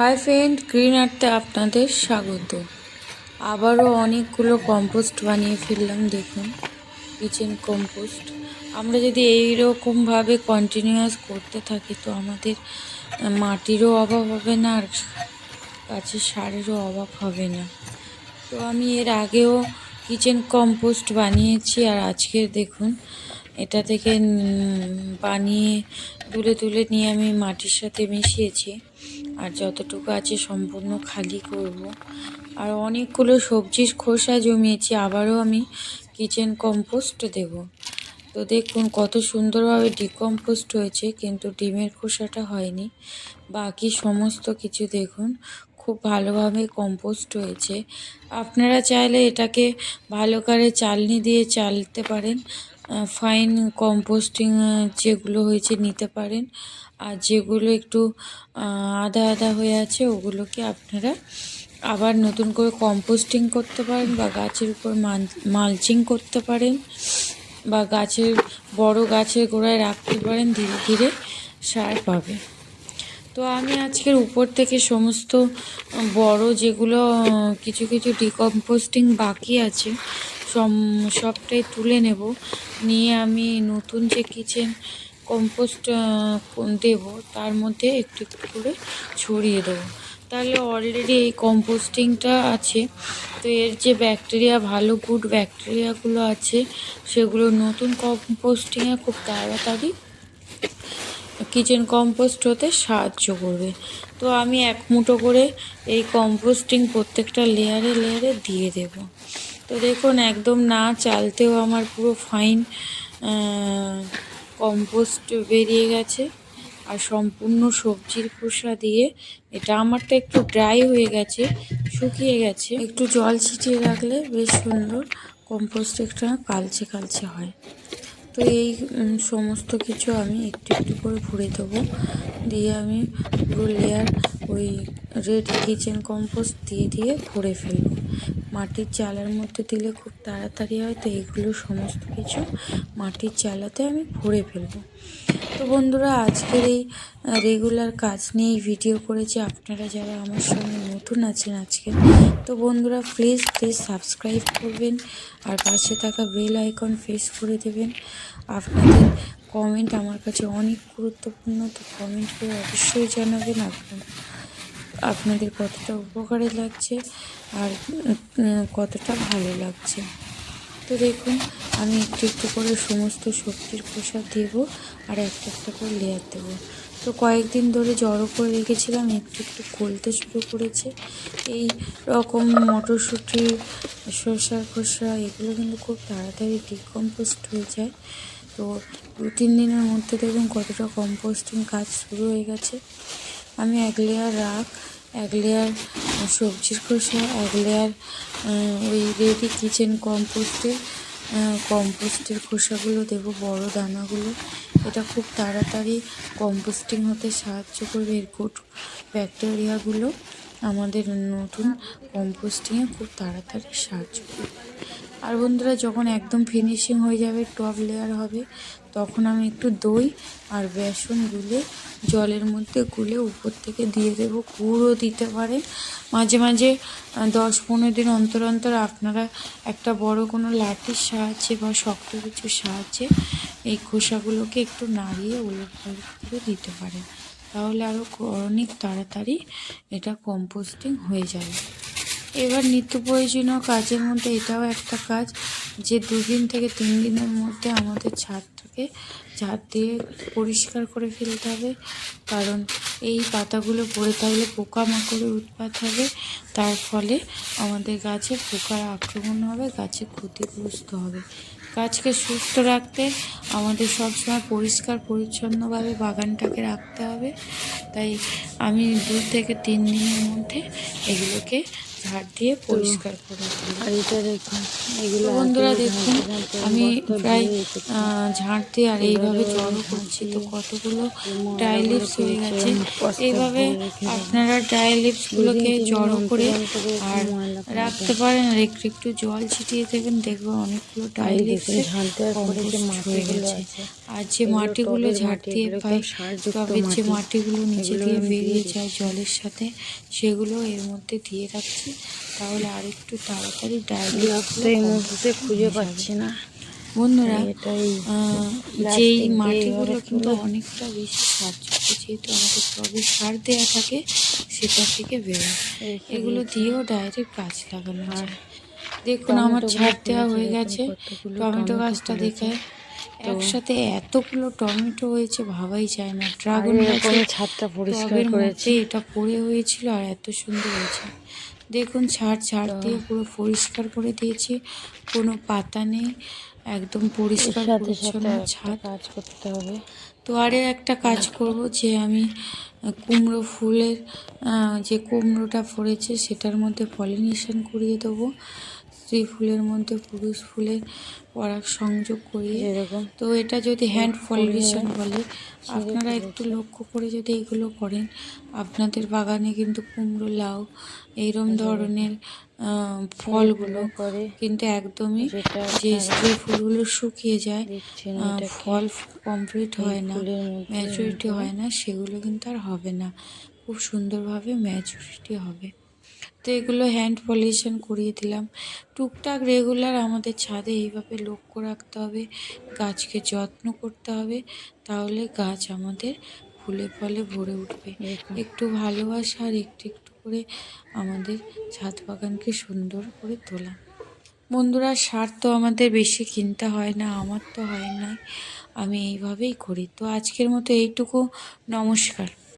Hi friend, green আর্টে আপনাদের স্বাগত। আবারও অনেকগুলো কম্পোস্ট বানিয়ে ফেললাম, দেখুন। কিচেন কম্পোস্ট আমরা যদি এই রকমভাবে কন্টিনিউয়াস করতে থাকি, তো আমাদের মাটিরও অভাব হবে না, আর গাছের সারেরও অভাব হবে না। তো আমি এর আগেও কিচেন কম্পোস্ট বানিয়েছি, আর আজকে দেখুন এটা থেকে বানিয়ে তুলে তুলে নিয়ে আমি মাটির সাথে মিশিয়েছি। আর যতটুকু আছে সম্পূর্ণ খালি করব। আর অনেকগুলো সবজির খোসা জমিয়েছি, আবারও আমি কিচেন কম্পোস্ট দেব। তো দেখুন কত সুন্দরভাবে ডিকম্পোস্ট হয়েছে, কিন্তু ডিমের খোসাটা হয়নি। বাকি সমস্ত কিছু দেখুন, খুব ভালোভাবে কম্পোস্ট হয়েছে। আপনারা চাইলে এটাকে ভালো করে চালনি দিয়ে চালতে পারেন। ফাইন কম্পোস্টিং যেগুলো হয়েছে নিতে পারেন। আর যেগুলো একটু আদা আদা হয়ে আছে, ওগুলোকে আপনারা আবার নতুন করে কম্পোস্টিং করতে পারেন বা গাছের উপর মালচিং করতে পারেন বা গাছের, বড় গাছের গোড়ায় রাখতে পারেন, ধীরে ধীরে সার পাবে তো আমি আজকের উপর থেকে সমস্ত বড় যেগুলো, কিছু কিছু ডিকম্পোস্টিং বাকি আছে সবটাই তুলে নেব। নিয়ে আমি নতুন যে কিচেন কম্পোস্ট দেব, তার মধ্যে একটু একটু করে ছড়িয়ে দেবো। তাহলে অলরেডি এই কম্পোস্টিংটা আছে। তো এর যে ব্যাকটেরিয়া ভালো গুড ব্যাকটেরিয়াগুলো আছে, সেগুলো নতুন কম্পোস্টিংয়ে খুব তাড়াতাড়ি কিচেন কম্পোস্ট হতে সাহায্য করবে। তো আমি এক মুঠো করে এই কম্পোস্টিং প্রত্যেকটা লেয়ারে লেয়ারে দিয়ে দেব। তো দেখুন, একদম না চালতেও আমার পুরো ফাইন কম্পোস্ট বেরিয়ে গেছে। আর সম্পূর্ণ সবজির খোসা দিয়ে এটা আমারটা একটু ড্রাই হয়ে গেছে, শুকিয়ে গেছে। একটু জল ছিটিয়ে রাখলে বেশ সুন্দর কম্পোস্ট একটা কালচে কালচে হয়। তো এই সমস্ত কিছু আমি একটু একটু করে ভরে দেবো। দিয়ে আমি পুরো লেয়ার ওই রেড কিচেন কম্পোস্ট দিয়ে দিয়ে ভরে ফেলব। মাটির চালার মধ্যে দিলে খুব তাড়াতাড়ি হয়, তো এগুলো সমস্ত কিছু মাটির চালাতে আমি ভরে ফেলব। তো বন্ধুরা, আজকের এই রেগুলার কাজ নিয়ে এই ভিডিও করেছি। আপনারা যারা আমার সঙ্গে নতুন আছেন আজকে, তো বন্ধুরা প্লিজ প্লিজ সাবস্ক্রাইব করবেন আর পাশে থাকা বেল আইকন প্রেস করে দেবেন। আপনাদের কমেন্ট আমার কাছে অনেক গুরুত্বপূর্ণ, তো কমেন্ট করে অবশ্যই জানাবেন আপনার। আপনাদের কতটা উপকারে লাগছে আর কতটা ভালো লাগছে। তো দেখুন, আমি একটু একটু করে সমস্ত সবজির খোসা দেব আর একটা একটা করে লেয়ার দেবো। তো কয়েকদিন ধরে জড়ো করে রেখেছিলাম, একটু একটু গলতে শুরু করেছে। এই রকম মটরশুঁটি শসার খোসা, এগুলো কিন্তু খুব তাড়াতাড়ি ডিকম্পোস্ট হয়ে যায়। তো দু তিন দিনের মধ্যে দেখুন কতটা কম্পোস্টিং কাজ শুরু হয়ে গেছে। আমি এক লেয়ার রাখ, এক লেয়ার সবজির খোসা, এক লেয়ার ওই রেডি কিচেন কম্পোস্টের কম্পোস্টের খোসাগুলো দেবো, বড় দানাগুলো। এটা খুব তাড়াতাড়ি কম্পোস্টিং হতে সাহায্য করবে এর গুড ব্যাকটেরিয়াগুলো আমাদের নতুন কম্পোস্টিংয়ে খুব তাড়াতাড়ি সাহায্য করবে। আর বন্ধুরা, যখন একদম ফিনিশিং হয়ে যাবে টপ লেয়ার হবে তখন আমি একটু দই আর বেসন গুলে জলের মধ্যে গুলে উপর থেকে দিয়ে দেবো। গুঁড়ও দিতে পারেন। মাঝে মাঝে দশ পনেরো দিন অন্তর অন্তর আপনারা একটা বড় কোনো লাঠির সাহায্যে বা শক্ত কিছুর সাহায্যে এই খোসাগুলোকে একটু নাড়িয়ে উলট পালট করে দিতে পারেন। তাহলে আরও অনেক তাড়াতাড়ি এটা কম্পোস্টিং হয়ে যাবে এবার নিত্য প্রয়োজনীয় কাজের মধ্যে এটাও একটা কাজ যে দুদিন থেকে তিন দিনের মধ্যে আমাদের ছাদটাকে ঝাড় দিয়ে পরিষ্কার করে ফেলতে হবে। কারণ এই পাতাগুলো পড়ে থাকলে পোকামাকড়ের উৎপাত হবে। তার ফলে আমাদের গাছে পোকার আক্রমণ হবে, গাছে ক্ষতিগ্রস্ত হবে। গাছকে সুস্থ রাখতে আমাদের সবসময় পরিষ্কার, পরিচ্ছন্নভাবে বাগানটাকে রাখতে হবে। তাই আমি দু থেকে তিন দিনের মধ্যে এগুলোকে ঝাড় দিয়ে পরিষ্কার করে আর এটা দেখুন এগুলো বন্ধুরা দেখুন আমি প্রায় ঝাড় দিয়ে আর এইভাবে জড়ো করছি। তো কতগুলো ড্রাই লিপস হয়ে গেছে। এইভাবে আপনারা ড্রাই লিপসগুলোকে জড়ো করে আর রাখতে পারেন আর একটু একটু জল ছিটিয়ে দেবেন দেখবেন অনেকগুলো ড্রাই লিপস হয়ে গেছে। আর যে মাটিগুলো ঝাড় দিয়ে পাই টবের যে মাটিগুলো নিচে দিয়ে বেরিয়ে যায় জলের সাথে সেগুলো এর মধ্যে দিয়ে রাখছি। তাহলে আর একটু তাড়াতাড়ি গ্লাভস এই মুহূর্তে খুঁজে পাচ্ছি না। বন্ধুরা যেই মাটিগুলো কিন্তু অনেকটা বেশি সারযুক্ত যেহেতু আমাদের টবে সার দেওয়া থাকে সেটা থেকে বেরোয় এগুলো দিয়েও ডাইরেক্ট গাছ লাগানো আর যায়। দেখুন আমার ছাড় দেওয়া হয়ে গেছে। টমেটো গাছটা। দেখে একসাথে এতগুলো টমেটো হয়েছে ভাবাই যায় না। ড্রাগন আর গাছে এরকম ছাদটা পরিষ্কার করেছি। এটা পড়ে হয়েছিল আর এত সুন্দর হয়েছে। দেখুন ছাড় ছাড় দিয়ে পুরো পরিষ্কার করে দিয়েছি। কোনো পাতা নেই একদম পরিষ্কার পরিচ্ছন্ন ছাদ। কাজ করতে হবে। তো আরে একটা কাজ করব যে আমি কুমড়ো ফুলের যে কুমড়োটা ফরেছে সেটার মধ্যে পলিনেশন করিয়ে দেবো। স্ত্রী ফুলের মধ্যে পুরুষ ফুলের পরাগ সংযোগ করিয়ে যেরকম তো এটা যদি হ্যান্ড পলিনেশন বলে আপনারা একটু লক্ষ্য করে যদি এগুলো করেন আপনাদের বাগানে কিন্তু কুমড়ো লাউ এইরম ধরনের ফলগুলো করে কিন্তু একদমই যে স্ত্রী ফুলগুলো শুকিয়ে যায় ফল কমপ্লিট হয় না ম্যাচুরিটি হয় না সেগুলো কিন্তু আর হবে না। খুব সুন্দরভাবে ম্যাচুরিটি হবে। তো এগুলো হ্যান্ড পলিউশন করিয়ে দিলাম। টুকটাক রেগুলার আমাদের ছাদে এইভাবে লক্ষ্য রাখতে হবে গাছকে যত্ন করতে হবে তাহলে গাছ আমাদের ফুলে ফলে ভরে উঠবে। একটু ভালোবাসা আর একটু একটু করে আমাদের ছাদ বাগানকে সুন্দর করে তোলা। বন্ধুরা সার তো আমাদের বেশি কিনতে হয় না আমার তো হয় না আমি এইভাবেই করি। তো আজকের মতো এইটুকু নমস্কার।